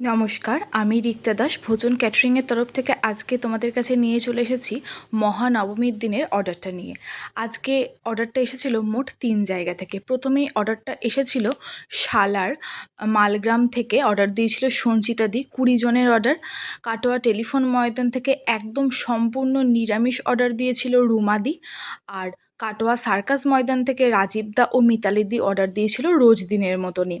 নমস্কার, আমি রিক্তা দাস, ভোজন ক্যাটারিংয়ের তরফ থেকে আজকে তোমাদের কাছে নিয়ে চলে এসেছি মহানবমীর দিনের অর্ডারটা নিয়ে। আজকে অর্ডারটা এসেছিল মোট তিন জায়গা থেকে। প্রথমেই অর্ডারটা এসেছিল শালার মালগ্রাম থেকে। অর্ডার দিয়েছিল সঞ্চিতা দি, কুড়ি জনের অর্ডার। কাটোয়া টেলিফোন ময়দান থেকে একদম সম্পূর্ণ নিরামিষ অর্ডার দিয়েছিল রুমাদি আর কাটোয়া সার্কাস ময়দান থেকে রাজীব দা ও মিতালি দি অর্ডার দিয়েছিল রোজ দিনের মতনই।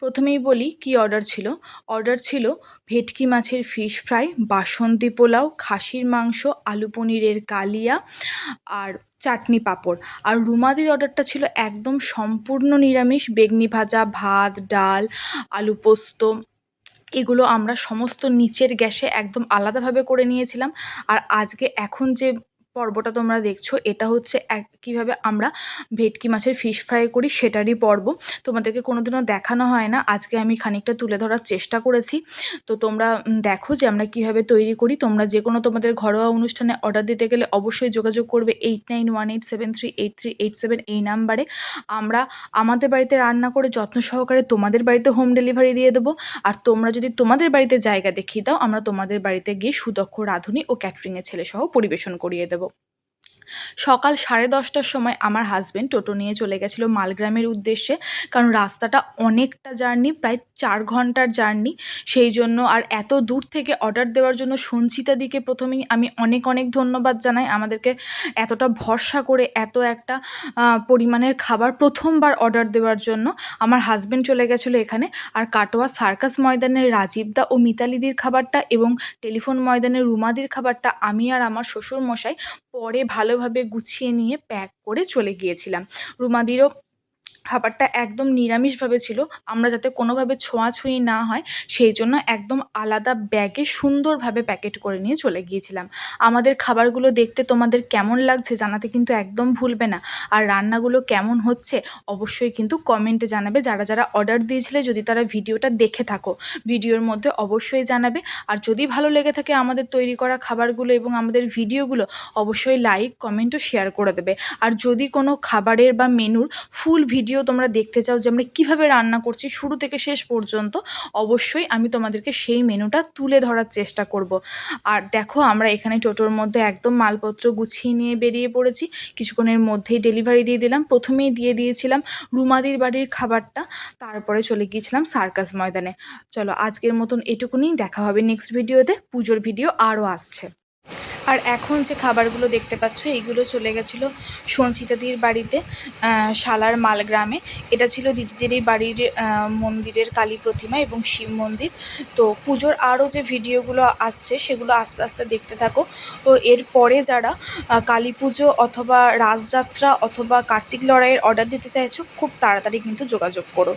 প্রথমেই বলি, কি অর্ডার ছিল? অর্ডার ছিল ভেটকি মাছের ফিশ ফ্রাই, বাসন্তী পোলাও, খাসির মাংস, আলু পনিরের কালিয়া আর চাটনি পাঁপড়। আর রুমাদির অর্ডারটা ছিল একদম সম্পূর্ণ নিরামিষ, বেগনি ভাজা, ভাত, ডাল, আলু পোস্ত। এগুলো আমরা সমস্ত নিচের গ্যাসে একদম আলাদাভাবে করে নিয়েছিলাম। আর আজকে এখন যে পর্বটা তোমরা দেখছ, এটা হচ্ছে এক, কীভাবে আমরা ভেটকি মাছের ফিশ ফ্রাই করি সেটারই পর্ব। তোমাদেরকে কোনোদিনও দেখানো হয় না, আজকে আমি খানিকটা তুলে ধরার চেষ্টা করেছি। তো তোমরা দেখো যে আমরা কীভাবে তৈরি করি। তোমরা যে কোনো তোমাদের ঘরোয়া অনুষ্ঠানে অর্ডার দিতে গেলে অবশ্যই যোগাযোগ করবে eight nine one eight seven three eight three eight seven এই নাম্বারে। আমরা আমাদের বাড়িতে রান্না করে যত্ন সহকারে তোমাদের বাড়িতে হোম ডেলিভারি দিয়ে দেবো। আর তোমরা যদি তোমাদের বাড়িতে জায়গা দেখিয়ে দাও, আমরা তোমাদের বাড়িতে গিয়ে সুদক্ষ রাঁধুনি ও ক্যাটারিংয়ের ছেলে সহ পরিবেশন করিয়ে দেবো। সকাল সাড়ে দশটার সময় আমার হাজব্যান্ড টোটো নিয়ে চলে গেছিল মালগ্রামের উদ্দেশ্যে, কারণ রাস্তাটা অনেকটা জার্নি প্রায় চার ঘণ্টার জার্নি সেই জন্য আর এত দূর থেকে অর্ডার দেওয়ার জন্য সঞ্চিতা দিকে প্রথমেই আমি অনেক অনেক ধন্যবাদ জানাই। আমাদেরকে এতটা ভরসা করে এত একটা পরিমাণের খাবার প্রথমবার অর্ডার দেওয়ার জন্য আমার হাজব্যান্ড চলে গেছিল এখানে। আর কাটোয়া সার্কাস ময়দানের রাজীবদা ও মিতালিদির খাবারটা এবং টেলিফোন ময়দানের রুমাদির খাবারটা আমি আর আমার শ্বশুর মশাই পরে ভালোভাবে গুছিয়ে নিয়ে প্যাক করে চলে গিয়েছিলাম। রুমাদিরও খাবারটা একদম নিরামিষভাবে ছিল। আমরা যাতে কোনোভাবে ছোঁয়াছুঁয়ি না হয়, সেই জন্য একদম আলাদা ব্যাগে সুন্দরভাবে প্যাকেট করে নিয়ে চলে গিয়েছিলাম। আমাদের খাবারগুলো দেখতে তোমাদের কেমন লাগছে জানাতে কিন্তু একদম ভুলবে না। আর রান্নাগুলো কেমন হচ্ছে অবশ্যই কিন্তু কমেন্টে জানাবে। যারা যারা অর্ডার দিয়েছিলে, যদি তারা ভিডিওটা দেখে থাকো, ভিডিওর মধ্যে অবশ্যই জানাবে। আর যদি ভালো লেগে থাকে আমাদের তৈরি করা খাবারগুলো এবং আমাদের ভিডিওগুলো, অবশ্যই লাইক কমেন্টও শেয়ার করে দেবে। আর যদি কোনো খাবারের বা মেনুর ফুল ভিডিও তোমরা দেখতে চাও যে আমরা কীভাবে রান্না করছি শুরু থেকে শেষ পর্যন্ত, অবশ্যই আমি তোমাদেরকে সেই মেনুটা তুলে ধরার চেষ্টা করব। আর দেখো, আমরা এখানে টোটোর মধ্যে একদম মালপত্র গুছিয়ে নিয়ে বেরিয়ে পড়েছি। কিছুক্ষণের মধ্যেই ডেলিভারি দিয়ে দিলাম। প্রথমেই দিয়ে দিয়েছিলাম রুমাদির বাড়ির খাবারটা। তারপরে চলে গিয়েছিলাম সার্কাস ময়দানে। চলো, আজকের মতন এটুকুনি। দেখা হবে নেক্সট ভিডিওতে পুজোর ভিডিও আরও আসছে। আর এখন যে খাবারগুলো দেখতে পাচ্ছ, এইগুলো চলে গেছিল সঞ্চিতাদির বাড়িতে শালার মালগ্রামে। এটা ছিল দিদিদের এই বাড়ির মন্দিরের কালী প্রতিমা এবং শিব মন্দির। তো পুজোর আরও যে ভিডিওগুলো আসছে, সেগুলো আস্তে আস্তে দেখতে থাকো। তো এরপরে যারা কালী পুজো অথবা রাজযাত্রা অথবা কার্তিক লড়াইয়ের অর্ডার দিতে চাইছো, খুব তাড়াতাড়ি কিন্তু যোগাযোগ করো।